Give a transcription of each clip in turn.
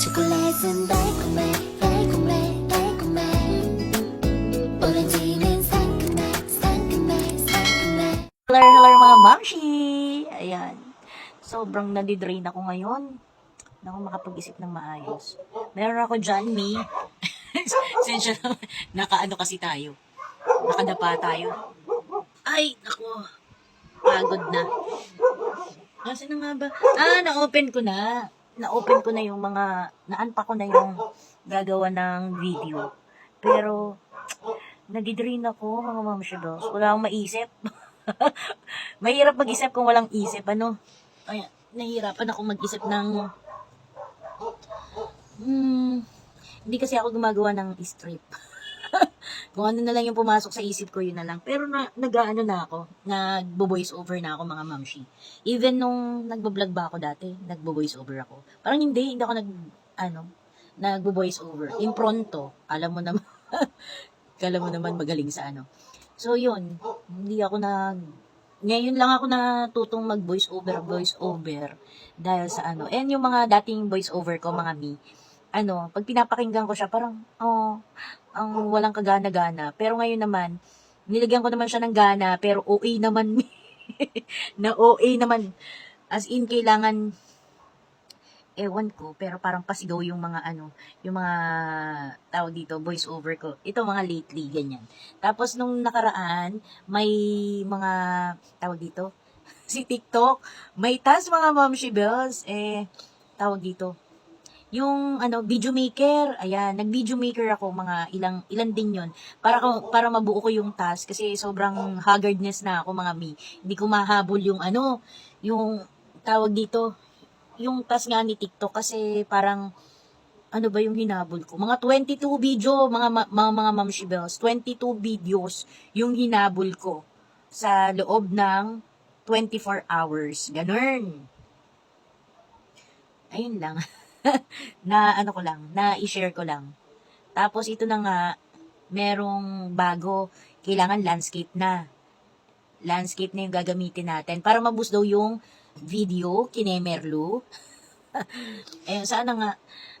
초콜릿은 달콤해 달콤해 달콤해 오렌지는 상큼해 상큼해 상큼해 Hello, hello mga mamshi! Ayan. Sobrang nadidrain ako ngayon. Hindi ako makapag-isip ng maayos. Meron ako dyan, me. Sensya na, nakaano kasi tayo. Nakadapa tayo. Ay, naku. Pagod na. Kasi na nga ba? Ah, na-open ko na. Na-open ko na yung mga, na-unpack ko na yung gagawa ng video. Pero, nadidrain ako, mga mamshi dolls. Wala akong maisip. Mahirap mag-isip kung walang isip, ano? Ay, nahihirapan ako mag-isip ng... Hmm, hindi kasi ako gumagawa ng strip. Kung ano na lang yung pumasok sa isip ko, yun na lang. Pero na, nag-ano na ako, nagbo-voice over na ako mga mamshi. Even nung nagbo-vlog ba ako dati, nagbo-voice over ako. Parang hindi, hindi ako nag, ano, nagbo-voice over. Impronto, alam mo naman, alam mo naman magaling sa ano. So, yun. Hindi ako nag... Ngayon lang ako natutong mag voice over, voice over. Dahil sa ano. And yung mga dating voice over ko, mga mi, ano, pag pinapakinggan ko siya, parang, oh, ang walang kagana-gana. Pero ngayon naman, nilagyan ko naman siya ng gana, pero OA naman, na OA naman. As in, kailangan, ewan ko, pero parang pasigaw yung mga ano, yung mga tawag dito, voice over ko. Ito mga lately, ganyan. Tapos nung nakaraan, may mga tawag dito, si TikTok, may tas mga momshi bells, eh, tawag dito, yung ano video maker ayan nag video maker ako mga ilang ilan din yon para ko para mabuo ko yung task kasi sobrang haggardness na ako mga mi hindi ko mahabol yung ano yung tawag dito yung task nga ni TikTok kasi parang ano ba yung hinabol ko? Mga 22 video, mga ma- mga mga mamshi bells, 22 videos yung hinabol ko sa loob ng 24 hours. Ganun. Ayun lang. na ano ko lang, na i-share ko lang. Tapos ito na nga, merong bago, kailangan landscape na. Landscape na yung gagamitin natin para maboost daw yung video, kinemerlo. Ayun, sana nga,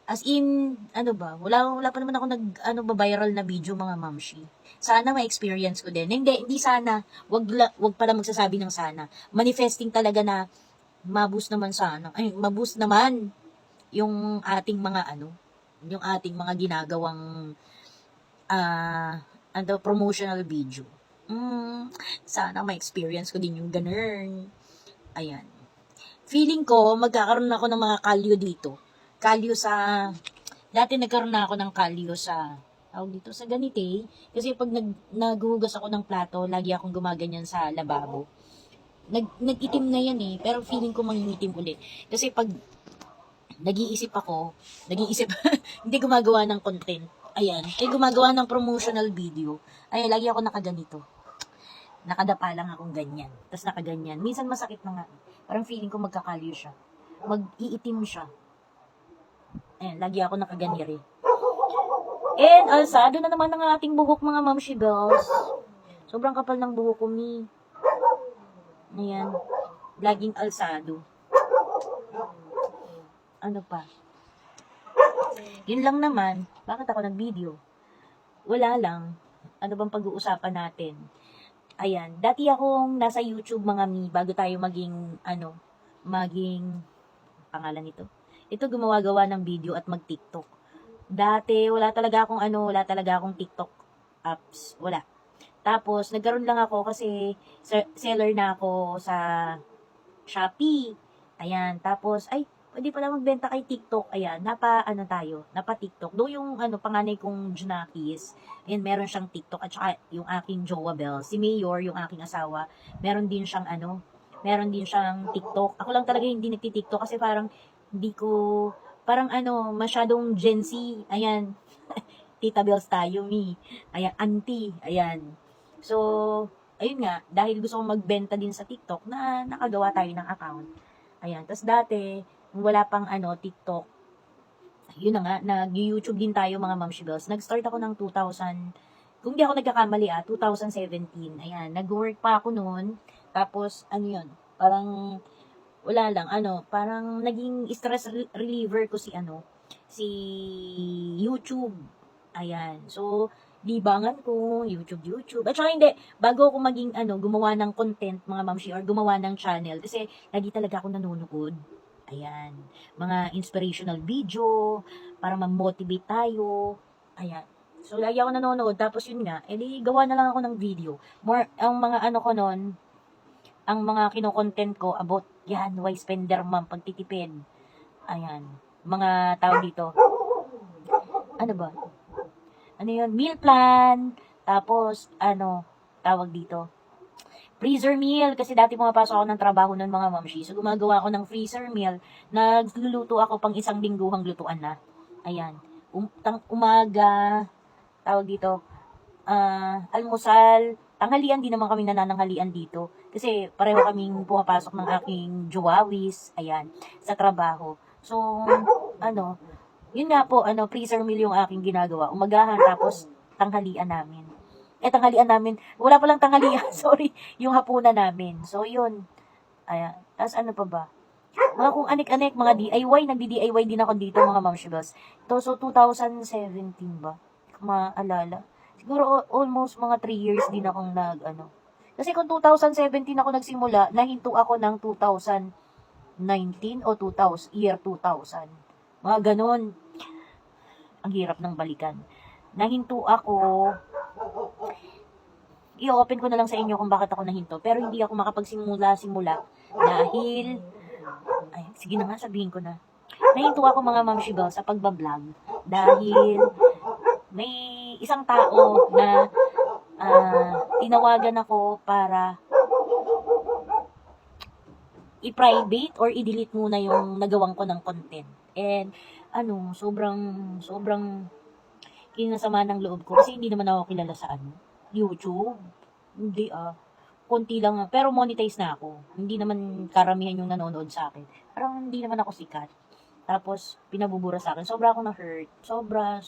as in, ano ba, wala, wala pa naman ako nag, ano ba, viral na video mga mamshi. Sana ma-experience ko din. Hindi, hindi sana, wag, wag pala magsasabi ng sana. Manifesting talaga na, maboost naman sana. Ay, maboost naman yung ating mga ano, yung ating mga ginagawang ah ano, promotional video. Mm, sana ma-experience ko din yung ganun. Ayan. Feeling ko, magkakaroon ako ng mga kalyo dito. Kalyo sa, dati nagkaroon na ako ng kalyo sa, tawag dito, sa ganite. Kasi pag nag, naghuhugas ako ng plato, lagi akong gumaganyan sa lababo. Nag, nag-itim na yan eh, pero feeling ko mangingitim ulit. Kasi pag nag-iisip ako, nag-iisip, hindi gumagawa ng content. Ayan, ay gumagawa ng promotional video. Ay, lagi ako nakaganito. Nakadapa lang akong ganyan. Tapos nakaganyan. Minsan masakit na nga. Parang feeling ko magkakalyo siya. Mag-iitim siya. Ayan, lagi ako nakaganyan eh. And, alsado na naman ang ating buhok mga mamshi bells. Sobrang kapal ng buhok ko, mi. Ayan. Laging alsado. Ano pa? Yun lang naman. Bakit ako nag-video? Wala lang. Ano bang pag-uusapan natin? Ayan. Dati akong nasa YouTube mga mi bago tayo maging, ano, maging, pangalan nito. Ito gumawa-gawa ng video at mag-TikTok. Dati, wala talaga akong ano, wala talaga akong TikTok apps. Wala. Tapos, nagkaroon lang ako kasi se- seller na ako sa Shopee. Ayan. Tapos, ay, pwede pala magbenta kay TikTok. Ayan, napa, ano tayo, napa TikTok. Do yung, ano, panganay kong Junakis, ayan, meron siyang TikTok. At saka, yung aking Jowa Bell, si Mayor, yung aking asawa, meron din siyang, ano, meron din siyang TikTok. Ako lang talaga hindi nagti-TikTok kasi parang, hindi ko, parang ano, masyadong Gen Z. Ayan, Tita Bells tayo, mi. Ayan, auntie. Ayan. So, ayun nga, dahil gusto kong magbenta din sa TikTok, na nakagawa tayo ng account. Ayan. Tapos dati, wala pang ano, TikTok, yun na nga, nag-YouTube din tayo mga Mamshi Bells. Nag-start ako ng 2000, kung di ako nagkakamali ah, 2017. Ayan, nag-work pa ako noon. Tapos, ano yun, parang, wala lang, ano, parang naging stress reliever ko si ano, si YouTube. Ayan. So, libangan ko, YouTube, YouTube. At saka hindi, bago ako maging, ano, gumawa ng content, mga mamshi, or gumawa ng channel, kasi lagi talaga ako nanonood. Ayan. Mga inspirational video, para ma-motivate tayo. Ayan. So, lagi ako nanonood. Tapos yun nga, edi gawa na lang ako ng video. More, ang mga ano ko nun, ang mga kinokontent ko about, yan, why spender mom, pagtitipid. Ayan. Mga tao dito. Ano ba? Ano yun? Meal plan. Tapos, ano, tawag dito. Freezer meal. Kasi dati pumapasok ako ng trabaho ng mga mamshi. So, gumagawa ako ng freezer meal. Nagluluto ako pang isang lingguhang lutuan na. Ayan. Um, tang, umaga, tawag dito, ah, almusal, tanghalian, di naman kami nanananghalian dito. Kasi pareho kaming pumapasok ng aking juwawis, ayan, sa trabaho. So, ano, yun nga po, ano, freezer meal yung aking ginagawa. Umagahan, tapos tanghalian namin. Eh, tanghalian namin, wala palang tanghalian, sorry, yung hapunan namin. So, yun. Ayan. Tapos ano pa ba? Mga kung anik-anik, mga DIY, nagdi-DIY din ako dito, mga mamshibas. To, so, 2017 ba? Maalala. Siguro, al- almost mga 3 years din akong nag, ano. Kasi kung 2017 ako nagsimula, nahinto ako ng 2019 o 2000, year 2000. Mga ganun. Ang hirap ng balikan. Nahinto ako, i-open ko na lang sa inyo kung bakit ako nahinto. Pero hindi ako makapagsimula-simula dahil, ay, sige na nga, sabihin ko na. Nahinto ako mga mamshigal sa pagbablog dahil may isang tao na ah, tinawagan ako para i-private or i-delete muna yung nagawang ko ng content. And, ano, sobrang, sobrang kinasama ng loob ko kasi hindi naman ako kilala sa ano, YouTube. Hindi ah. Konti lang, ah. pero monetize na ako. Hindi naman karamihan yung nanonood sa akin. Parang hindi naman ako sikat. Tapos, pinabubura sa akin. Sobra ako na-hurt. Sobra.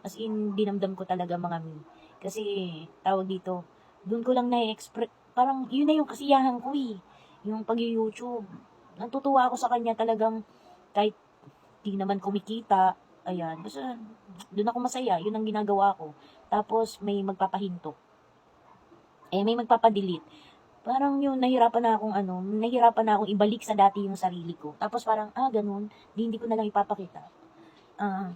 As in, dinamdam ko talaga mga mi. Kasi, tawag dito, doon ko lang na-express. Parang, yun na yung kasiyahan ko eh. Yung pag-YouTube. Natutuwa ako sa kanya talagang kahit di naman kumikita. Ayan. Basta, doon ako masaya. Yun ang ginagawa ko. Tapos, may magpapahinto. Eh, may magpapadelete. Parang yun, nahirapan na akong ano, nahirapan na akong ibalik sa dati yung sarili ko. Tapos parang, ah, ganun, di, hindi ko na lang ipapakita. Ah,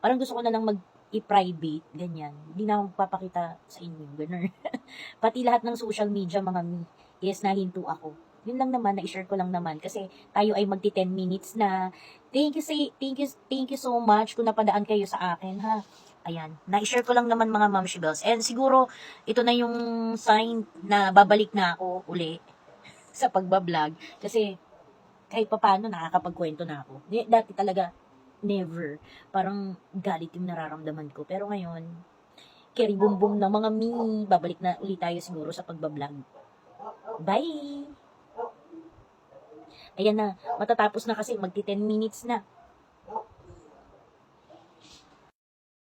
parang gusto ko na lang mag i-private, ganyan. Hindi na ako magpapakita sa inyo, ganun. Pati lahat ng social media, mga mi, yes, nahinto ako. Yun lang naman, na-share ko lang naman. Kasi tayo ay magti 10 minutes na. Thank you, say, thank you, thank you so much kung napadaan kayo sa akin, ha. Ayan, na-share ko lang naman mga Ma'am Shibels. And siguro, ito na yung sign na babalik na ako uli sa pagbablog. Kasi, kahit pa paano, nakakapagkwento na ako. Dati talaga, never. Parang galit yung nararamdaman ko. Pero ngayon, keri bum bum na mga mi. Babalik na ulit tayo siguro sa pagbablog. Bye! Ayan na, matatapos na kasi magti 10 minutes na.